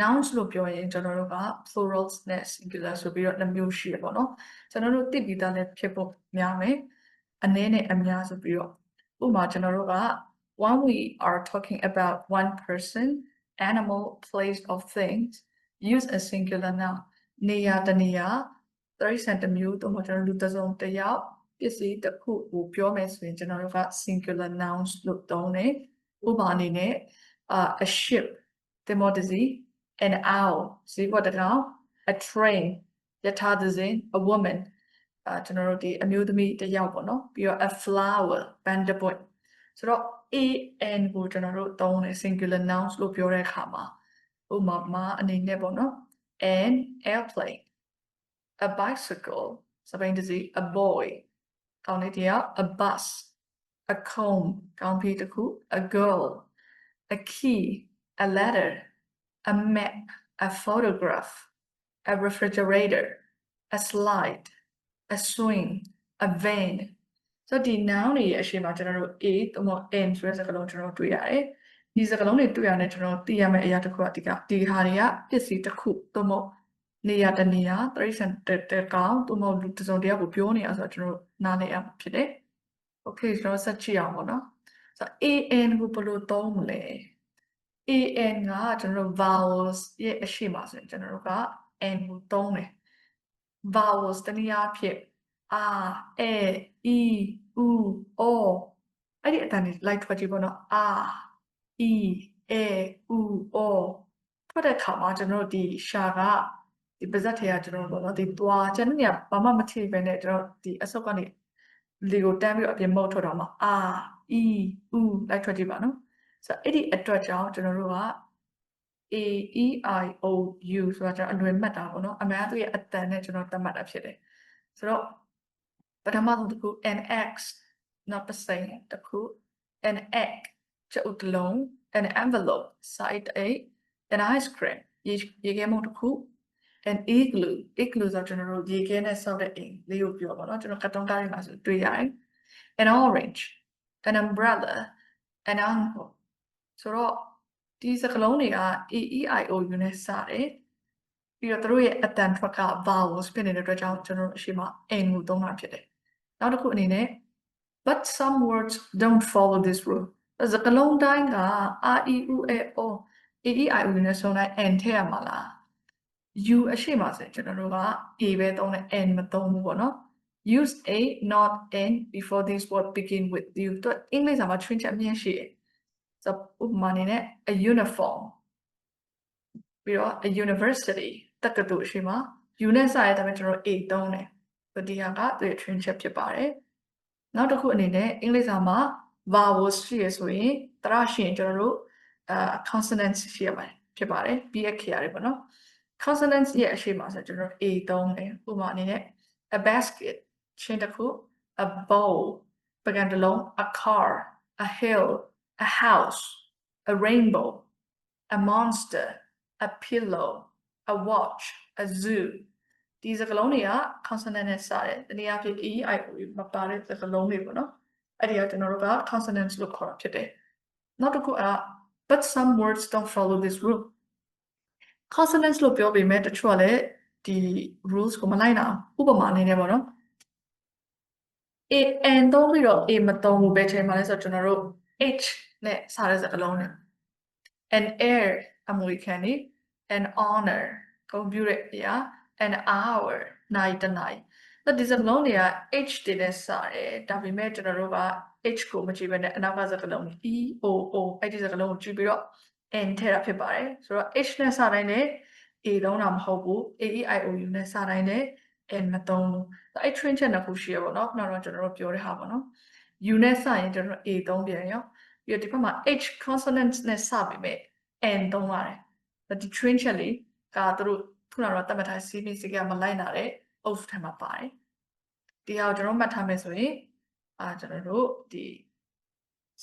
nouns လို့ပြောရင်ကျွန်တော်တို့က plurals နဲ့ singular ဆိုပြီးတော့နှစ်မျိုးရှိရပေါ့နော်ကျွန်တော်တို့သိပြီးသားလည်းဖြစ်ဖို့များမယ်အနည်းနဲ့အများဆိုပြီးတော့ဥပမာကျွန်တော်တို့က when we are talking about one person animal place of things use a singular noun နေရာတနေရာ30တစ်မျိုးတော့ကျွန်တော်လူတစ်စုံတစ်ယောက်ပစ္စည်းတစ်ခုကိုပြောမယ်ဆိုရင်ကျွန်တော်တို့က singular nouns လို့သုံးတယ်ဥပမာအနေနဲ့ uh, a ship သင်္ဘောတစ်စီး an owl ဇီးဘတ်တစ်ကောင် a train ယထာသဇင် a woman အာကျွန်တော်တို့ဒီအမျိုးသမီးတစ်ယောက်ပေါ့နော်ပြီးတော့ a flower band point ဆိုတော့ an ကိုကျွန်တော်တို့သုံးတယ် singular nouns လို့ပြောတဲ့အခါမှာဥပမာမှာအနေနဲ့ပေါ့နော် an airplane a bicycle စပိန်တစ်စီး a boy ကောင်းလေးတစ်ယောက် a bus a comb ကောင်းပြီးတစ်ခု a girl a key a letter a map, a photograph, a refrigerator, a slide, a swing, a van. ဆိုတော့ဒီ noun တွေရဲ့အရှိမကျွန်တော်တို့ a သို့မဟုတ် n ဆိုတဲ့စကားလုံးကျွန်တော်တို့တွေ့ရတယ်။ဒီစကားလုံးတွေတွေ့ရတဲ့ကျွန်တော်တို့သိရမယ့်အရာတစ်ခုကဒီကဒီဟာတွေကပစ္စည်းတစ်ခုသို့မဟုတ်နေရာတစ်နေရာတရိษံတက်တက်ကောင်သို့မဟုတ်လူတစ်စုံတစ်ယောက်ကိုပြောနေအောင်ဆိုတော့ကျွန်တော်တို့နားလည်အောင်ဖြစ်တယ်။ Okay ကျွန်တော်ဆက်ကြည့်အောင်ပေါ့နော်။ဆိုတော့ an ကိုဘယ်လိုသုံးမလဲ။ an ကကျွန်တော်တို့ vowels ရဲ့အရှိမဆိုရင်ကျွန်တော်တို့က n ကိုသုံးတယ် vowels တနည်းအားဖြင့် r a e u o အဲ့ဒီအတန်တွေလိုက်ထွက်ကြည့်ပေါ့နော် r e a u o ထွက်တဲ့ခါမှာကျွန်တော်တို့ဒီရှာကဒီပါဇက်ထဲကကျွန်တော်တို့ပေါ့နော်ဒီသွားကျွန်တော်ကဘာမှမထိပဲနဲ့ကျွန်တော်ဒီအစုပ်ကနေလေကိုတန်းပြီးတော့အပြင်မုတ်ထွက်တော့မှာ r e u လိုက်ထွက်ကြည့်ပါနော် ဆိုတော့အဲ့ဒီအတွက်ကြောင့်ကျွန်တော်တို့က A E I O U ဆိုတာကျွန်တော်အလွယ်မှတ်တာပေါ့နော်အများသူရဲ့အတန်နဲ့ကျွန်တော်သတ်မှတ်တာဖြစ်တယ်ဆိုတော့ပထမဆုံးတစ်ခု NX not the same တစ်ခု an egg ကျုပ်တလုံး an envelope side A an ice cream ရေရေခဲမုန့်တစ်ခု an igloo igloo ဆိုတော့ကျွန်တော်တို့ရေခဲနဲ့ဆောက်တဲ့အိမ်လေးကိုပြောပါတော့ကျွန်တော်ကတ်တုန်းကားတွေမှာဆိုတွေ့ရတယ် an orange an umbrella an uncle ဆိုတော့ဒီစကားလုံးတွေက A E I O U နဲ့စတယ်ပြီးတော့သူတို့ရဲ့အတန်ထွက်က vowels ဖြစ်နေတဲ့အတွက်ကြောင့်ကျွန်တော်တို့အရှိမ n ကိုသုံးတာဖြစ်တယ်နောက်တစ်ခုအနေနဲ့ but some words don't follow this rule စကားလုံးတိုင်းက R E U A O A E I O U နဲ့ဆုံးတိုင်း n ထည့်ရမှာလား U အရှိမဆိုရင်ကျွန်တော်တို့က A ပဲသုံးတယ် n မသုံးဘူးပေါ့နော် use a not n before this word begin with you သူအင်္ဂလိပ်စာမှာ twin ချက်အမြင်ရှိတယ် ဆိုဥပမာအနေနဲ့ a uniform ပြီးတော့ a university တက္ကသိုလ်ရှိမှာ U နဲ့စရဲတဲ့ကျွန်တော် A သုံးတယ်ဆိုဒီဟာကသူရဲ့ train ချက်ဖြစ်ပါတယ်နောက်တစ်ခုအနေနဲ့အင်္ဂလိပ်စာမှာ vowels ရှိရဆိုရင်တရရှိရင်ကျွန်တော်တို့အာ consonants ရှိရပါတယ်ဖြစ်ပါတယ်ပြီးအခရာတွေပေါ့နော် consonants ရဲ့အရှိမဆိုကျွန်တော် A သုံးတယ်ဥပမာအနေနဲ့ a basket ချင်းတစ်ခု a bowl ပကံတလုံး a car a hill a house, a rainbow, a monster, a pillow, a watch, a zoo. ဒီစကားလုံးတွေက consonant နဲ့စတယ်။တနည်းအားဖြင့် e i o u မပါတဲ့စကားလုံးတွေပေါ့နော်။အဲ့ဒီကကျွန်တော်တို့က consonants လို့ခေါ်တာဖြစ်တယ်။နောက်တစ်ခုက but some words don't follow this rule. consonants လို့ပြောပေမဲ့တချို့ကလည်းဒီ rules ကိုမလိုက်နိုင်အောင်ဥပမာအနေနဲ့ပေါ့နော်။ a n သုံးပြီးတော့ a မသုံးဘူးပဲချိန်မှာလဲဆိုတော့ကျွန်တော်တို့ h နဲ့စားတဲ့စကားလုံးနဲ့ an air အမွေခံနေ an honor ဂုဏ်ပြုတဲ့အရာ an hour နိုင်တနိုင်အဲ့ဒီစကားလုံးတွေက h တွေနဲ့စားတယ်ဒါပေမဲ့ကျွန်တော်တို့က h ကိုမကြည့်ဘဲနဲ့အနောက်ကစကားလုံး e o o အဲ့ဒီစကားလုံးကိုကြည့်ပြီးတော့ n ထည့်တာဖြစ်ပါတယ်ဆိုတော့ h နဲ့စားတိုင်းနဲ့ a လုံးတာမဟုတ်ဘူး a e i o u နဲ့စားတိုင်းနဲ့ n မသုံးဘူးအဲ့ train ချက်နှစ်ခုရှိရပါတော့ခုနကတော့ကျွန်တော်တို့ပြောတဲ့ဟာပေါ့နော် u နဲ့စရင်ကျွန်တော် a သုံးပြန်ရော ပြီးတော့ဒီဘက်မှာ h consonant နဲ့စပြီမဲ့ n သုံးရတယ်ဒီ train ချက်လေးကသူတို့ခုနကတော့တတ်မှတ်ထား CBC ကမလိုက်နာတဲ့ oath ထဲမှာပါတယ်ဒီဟာကိုကျွန်တော်မှတ်ထားမယ်ဆိုရင်အာကျွန်တော်တို့ဒီ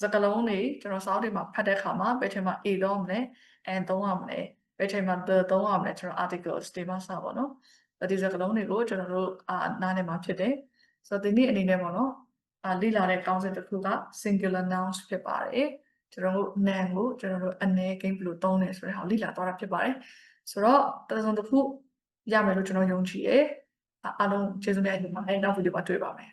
စကားလုံးတွေကျွန်တော်စာအုပ်တွေမှာဖတ်တဲ့အခါမှာဘယ်ချိန်မှာ A သုံးမလဲ and သုံးရမလဲဘယ်ချိန်မှာ the သုံးရမလဲကျွန်တော် articles တွေမှာစပါတော့ဒီစကားလုံးတွေကိုကျွန်တော်တို့အာနားနေမှာဖြစ်တယ်ဆိုတော့ဒီနေ့အနေနဲ့ပေါ့နော် အာလေ့လာတဲ့ကောင်းစဉ်တစ်ခုက singular nouns ဖြစ်ပါတယ်ကျွန်တော်တို့ noun ကိုကျွန်တော်တို့အနေကိန်းဘယ်လိုသုံးလဲဆိုတဲ့ဟာကိုလေ့လာသွားတာဖြစ်ပါတယ်ဆိုတော့တစ်စုံတစ်ခုရမယ်လို့ကျွန်တော်ယုံကြည်တယ်အားလုံးကျေးဇူးများတင်ပါတယ်နောက်ဗီဒီယိုမှာတွေ့ပါမယ်